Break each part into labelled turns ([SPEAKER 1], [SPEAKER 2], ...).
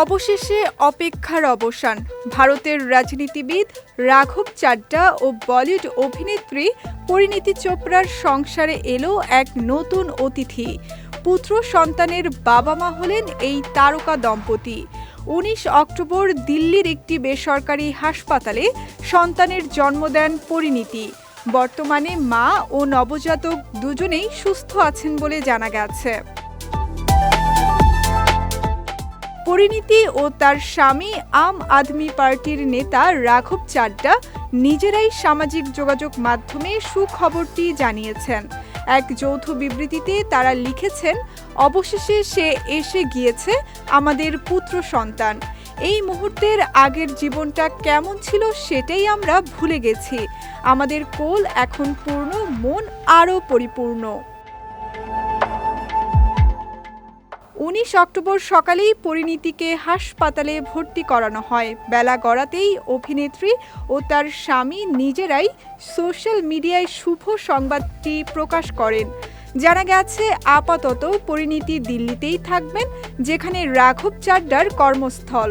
[SPEAKER 1] অবশেষে অপেক্ষার অবসান। ভারতের রাজনীতিবিদ রাঘব চাড্ডা ও বলিউড অভিনেত্রী পরিণীতি চোপড়ার সংসারে এলো এক নতুন অতিথি। পুত্র সন্তানের বাবা মা হলেন এই তারকা দম্পতি। উনিশ অক্টোবর দিল্লির একটি বেসরকারি হাসপাতালে সন্তানের জন্ম দেন পরিণীতি। বর্তমানে মা ও নবজাতক দুজনেই সুস্থ আছেন বলে জানা গেছে। পরিণীতি ও তার স্বামী আম আদমি পার্টির নেতা রাঘব চাড্ডা নিজেরাই সামাজিক যোগাযোগ মাধ্যমে সুখবরটি জানিয়েছেন। এক যৌথ বিবৃতিতে তারা লিখেছেন, অবশেষে সে এসে গিয়েছে আমাদের পুত্র সন্তান। এই মুহূর্তের আগের জীবনটা কেমন ছিল সেটাই আমরা ভুলে গেছি। আমাদের কোল এখন পূর্ণ, মন আরও পরিপূর্ণ। উনিশ অক্টোবর সকালেই পরিণীতিকে হাসপাতালে ভর্তি করানো হয়। বেলা গড়াতেই অভিনেত্রী ও তার স্বামী নিজেরাই সোশ্যাল মিডিয়ায় শুভ সংবাদটি প্রকাশ করেন। জানা গেছে, আপাতত পরিণীতি দিল্লিতেই থাকবেন, যেখানে রাঘব চাড্ডার কর্মস্থল।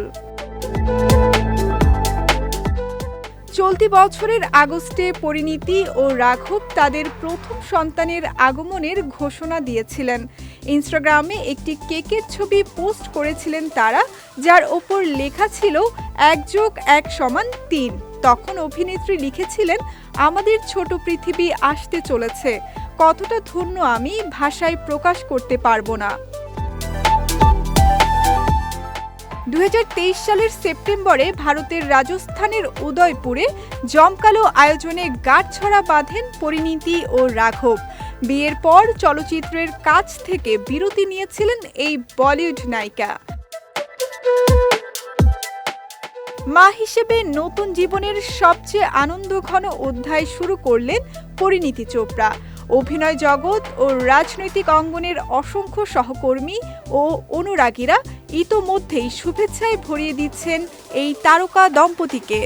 [SPEAKER 1] চলতি বছরের আগস্টে পরিণীতি ও রাঘব তাদের প্রথম সন্তানের আগমনের ঘোষণা দিয়েছিলেন। ইনস্টাগ্রামে একটি কেকের ছবি পোস্ট করেছিলেন তারা, যার ওপর লেখা ছিল, এক যোগ এক সমান তিন। তখন অভিনেত্রী লিখেছিলেন, আমাদের ছোট পৃথিবী আসতে চলেছে। কতটা ধন্য আমি ভাষায় প্রকাশ করতে পারব না। দুই হাজার তেইশ সালের সেপ্টেম্বরে ভারতের রাজস্থানের উদয়পুরে জমকালো আয়োজনে গাঁটছড়া বাঁধেন পরিণীতি ও রাঘব। বিয়ের পর চলচ্চিত্রের কাজ থেকে বিরতি নিয়েছিলেন এই বলিউড নায়িকা। মা হিসেবে নতুন জীবনের সবচেয়ে আনন্দঘন অধ্যায় শুরু করলেন পরিণীতি চোপড়া। অভিনয় জগৎ ও রাজনৈতিক অঙ্গনের অসংখ্য সহকর্মী ও অনুরাগীরা ইতোমধ্যেই শুভেচ্ছায় ভরিয়ে দিচ্ছেন এই তারকা দম্পতিকে।